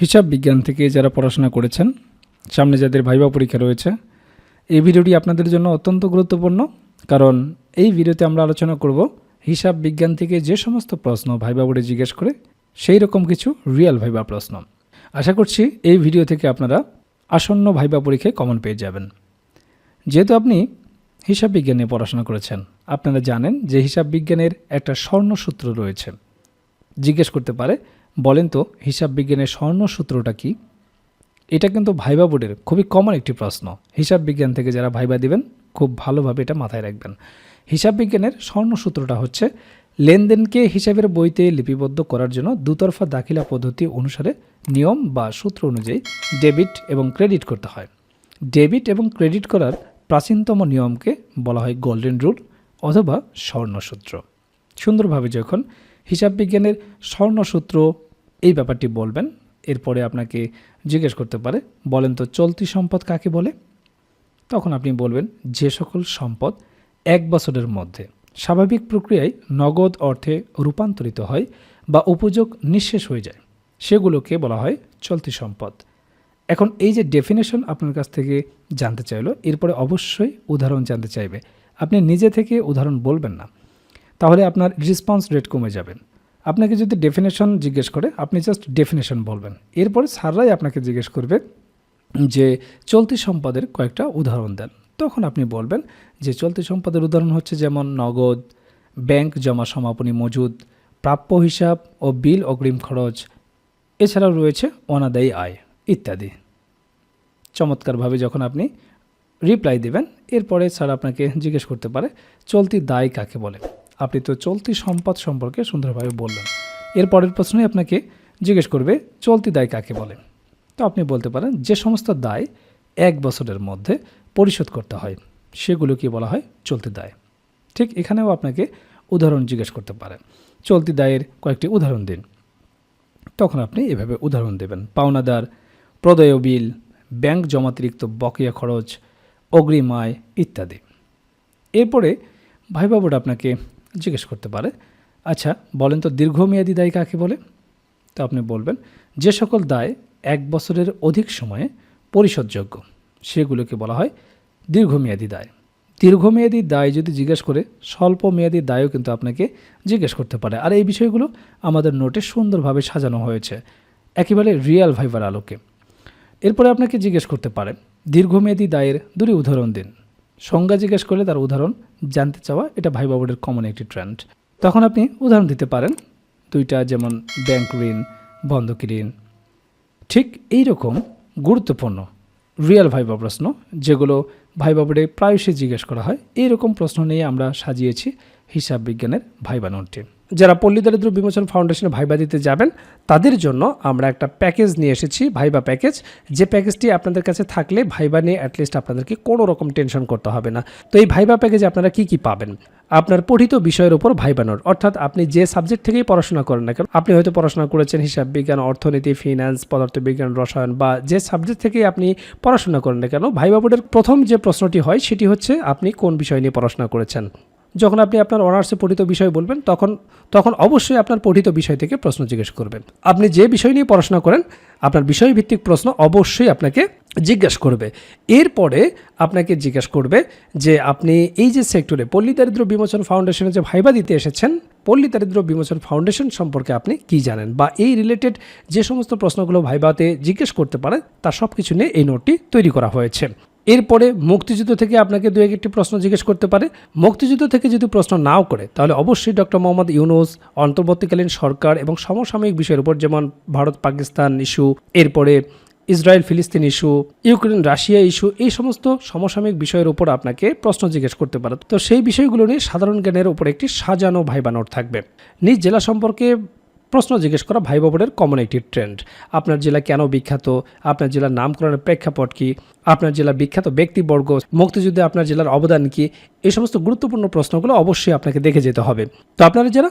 হিসাব বিজ্ঞান থেকে যারা পড়াশোনা করেছেন, সামনে যাদের ভাইবা পরীক্ষা রয়েছে, এই ভিডিওটি আপনাদের জন্য অত্যন্ত গুরুত্বপূর্ণ। কারণ এই ভিডিওতে আমরা আলোচনা করব হিসাব বিজ্ঞান থেকে যে সমস্ত প্রশ্ন ভাইবা বোর্ডে জিজ্ঞেস করে, সেই রকম কিছু রিয়েল ভাইবা প্রশ্ন। আশা করছি এই ভিডিও থেকে আপনারা আসন্ন ভাইবা পরীক্ষায় কমন পেয়ে যাবেন। যেহেতু আপনি হিসাব বিজ্ঞান নিয়ে পড়াশোনা করেছেন, আপনারা জানেন যে হিসাব বিজ্ঞানের একটা স্বর্ণসূত্র রয়েছে। জিজ্ঞেস করতে পারে, বলেন তো, হিসাব বিজ্ঞানের স্বর্ণসূত্রটা কি? এটা কিন্তু ভাইবা বোর্ডের খুবই কমন একটি প্রশ্ন। হিসাব বিজ্ঞান থেকে যারা ভাইবা দিবেন, খুব ভালোভাবে এটা মাথায় রাখবেন। হিসাব বিজ্ঞানের স্বর্ণসূত্রটা হচ্ছে, লেনদেনকে হিসাবের বইতে লিপিবদ্ধ করার জন্য দুতরফা দাখিলা পদ্ধতি অনুসারে নিয়ম বা সূত্র অনুযায়ী ডেবিট এবং ক্রেডিট করতে হয়। ডেবিট এবং ক্রেডিট করার প্রাচীনতম নিয়মকে বলা হয় গোল্ডেন রুল অথবা স্বর্ণসূত্র সুন্দরভাবে যখন হিসাব বিজ্ঞানের স্বর্ণসূত্র এই ব্যাপারটি বলবেন। এরপরে আপনাকে জিজ্ঞেস করতে পারে, বলেন তো চলতি সম্পদ কাকে বলে? তখন আপনি বলবেন, যে সকল সম্পদ এক বছরের মধ্যে স্বাভাবিক প্রক্রিয়ায় নগদ অর্থে রূপান্তরিত হয় বা উপযোগ নিঃশেষ হয়ে যায়, সেগুলোকে বলা হয় চলতি সম্পদ। এখন এই যে ডেফিনেশন আপনার কাছ থেকে জানতে চাইলো, এরপরে অবশ্যই উদাহরণ জানতে চাইবে। আপনি নিজে থেকে উদাহরণ বলবেন না। তাহলে আপনার রেসপন্স রেট কমে যাবে। আপনাকে যদি ডেফিনেশন জিজ্ঞেস করে, আপনি জাস্ট ডেফিনেশন বলবেন। এরপরে স্যাররাই আপনাকে জিজ্ঞেস করবে যে, চলতি সম্পদের কয়েকটা উদাহরণ দেন। তখন আপনি বলবেন যে, চলতি সম্পদের উদাহরণ হচ্ছে যেমন নগদ, ব্যাংক জমা সমাপনী মজুদ, প্রাপ্য হিসাব ও বিল অগ্রিম খরচ, এছাড়াও রয়েছে অনাদায়ী আয় ইত্যাদি। চমৎকারভাবে যখন আপনি রিপ্লাই দেবেন, এরপরে স্যার আপনাকে জিজ্ঞেস করতে পারে, চলতি দায় কাকে বলে? আপনি তো চলতি সম্পদ সম্পর্কে সুন্দরভাবে বললেন। এর পরের প্রশ্নই আপনাকে জিজ্ঞেস করবে, চলতি দায় কাকে বলে? তো আপনি বলতে পারেন, যে সমস্ত দায় এক বছরের মধ্যে পরিশোধ করতে হয়, সেগুলোকে বলা হয় চলতি দায়। ঠিক এখানেও আপনাকে উদাহরণ জিজ্ঞেস করতে পারে চলতি দায়ের কয়েকটি উদাহরণ দিন। তখন আপনি এভাবে উদাহরণ দেবেন। পাওনাদার, প্রদয় বিল, ব্যাংক জমাতিরিক্ত বকেয়া খরচ, অগ্রিম আয় ইত্যাদি। এরপরে ভাইবা বোর্ড আপনাকে জিজ্ঞেস করতে পারে। আচ্ছা বলেন তো দীর্ঘমেয়াদী দায় কাকে বলে? তো আপনি বলবেন, যে সকল দায় এক বছরের অধিক সময়ে পরিশোধযোগ্য, সেগুলোকে বলা হয় দীর্ঘমেয়াদী দায়। দীর্ঘমেয়াদী দায় যদি জিজ্ঞেস করে স্বল্প মেয়াদী দায়ও কিন্তু আপনাকে জিজ্ঞেস করতে পারে। আর এই বিষয়গুলো আমাদের নোটে সুন্দরভাবে সাজানো হয়েছে, একেবারে রিয়াল ভাইবার আলোকে। এরপরে আপনাকে জিজ্ঞেস করতে পারে, দীর্ঘমেয়াদী দায়ের দুটি উদাহরণ দিন। সংজ্ঞা জিজ্ঞেস করলে তার উদাহরণ জানতে চাওয়া এটা ভাই বাবুদের কমন একটি ট্রেন্ড তখন আপনি উদাহরণ দিতে পারেন। দুইটা যেমন ব্যাংক ঋণ, বন্ধকি ঋণ। ঠিক এই রকম গুরুত্বপূর্ণ রিয়েল ভাইবা প্রশ্ন, যেগুলো ভাইবা প্রায়শই জিজ্ঞেস করা হয়। এই রকম প্রশ্ন নিয়ে আমরা সাজিয়েছি হিসাব বিজ্ঞানের ভাইবা নোটটি যারা পল্লী দারিদ্র বিমোচন ফাউন্ডেশনে ভাইবা দিতে যাবেন, তাদের জন্য আমরা একটা প্যাকেজ নিয়ে এসেছি, ভাইবা প্যাকেজ। যে প্যাকেজটি আপনাদের কাছে থাকলে ভাইবা নিয়ে অ্যাটলিস্ট আপনাদেরকে কোনো রকম টেনশন করতে হবে না। তো এই ভাইবা প্যাকেজে আপনারা কি কি পাবেন? আপনার পঠিত বিষয়ের উপর ভাইবা নোট। অর্থাৎ আপনি যে সাবজেক্ট থেকেই পড়াশোনা করেন না কেন, আপনি হয়তো পড়াশোনা করেছেন হিসাব বিজ্ঞান, অর্থনীতি ফিনান্স পদার্থবিজ্ঞান, রসায়ন বা যে সাবজেক্ট থেকেই আপনি পড়াশোনা করেন না কেন, ভাইবা বোর্ডের প্রথম যে প্রশ্নটি হয়, সেটি হচ্ছে আপনি কোন বিষয় নিয়ে পড়াশোনা করেছেন? যখন আপনি আপনার অনার্সে পঠিত বিষয় বলবেন, তখন তখন অবশ্যই আপনার পঠিত বিষয় থেকে প্রশ্ন জিজ্ঞেস করবেন। আপনি যে বিষয় নিয়ে পড়াশোনা করেন, আপনার বিষয়ভিত্তিক প্রশ্ন অবশ্যই আপনাকে জিজ্ঞাসা করবে। এরপরে আপনাকে জিজ্ঞাসা করবে যে আপনি এই যে সেক্টরে পল্লী দারিদ্র বিমোচন ফাউন্ডেশনে যে ভাইবা দিতে এসেছেন, পল্লী দারিদ্র বিমোচন ফাউন্ডেশন সম্পর্কে আপনি কি জানেন? বা এই রিলেটেড যে সমস্ত প্রশ্নগুলো ভাইবাতে জিজ্ঞেস করতে পারেন তার সব কিছু নিয়ে এই নোটটি তৈরি করা হয়েছে। এরপরে মুক্তিযুদ্ধ থেকে আপনাকে দু একটি প্রশ্ন জিজ্ঞেস করতে পারে। মুক্তিযুদ্ধ থেকে যদি প্রশ্ন নাও করে, তাহলে অবশ্যই ডক্টর মোহাম্মদ ইউনুস, অন্তর্বর্তীকালীন সরকার এবং সমসাময়িক বিষয়ের উপর, যেমন ভারত, পাকিস্তান ইস্যু, এরপরে ইসরায়েল, ফিলিস্তিন ইস্যু, ইউক্রেন, রাশিয়া ইস্যু, এই সমস্ত সমসাময়িক বিষয়ের উপর আপনাকে প্রশ্ন জিজ্ঞেস করতে পারে। তো সেই বিষয়গুলো নিয়ে সাধারণ জ্ঞানের উপর একটি সাজানো ভাইবা নোট থাকবে। নিজ জেলা সম্পর্কে প্রশ্ন জিজ্ঞেস করা ভাই বোর্ডের কমন একটি ট্রেন্ড আপনার জেলা কেন বিখ্যাত? আপনার জেলার নামকরণের প্রেক্ষাপট কি? আপনার জেলার বিখ্যাত ব্যক্তিবর্গ, মুক্তিযুদ্ধে আপনার জেলার অবদান কি? এই সমস্ত গুরুত্বপূর্ণ প্রশ্নগুলো অবশ্যই আপনাকে দেখে যেতে হবে। তো আপনারা যারা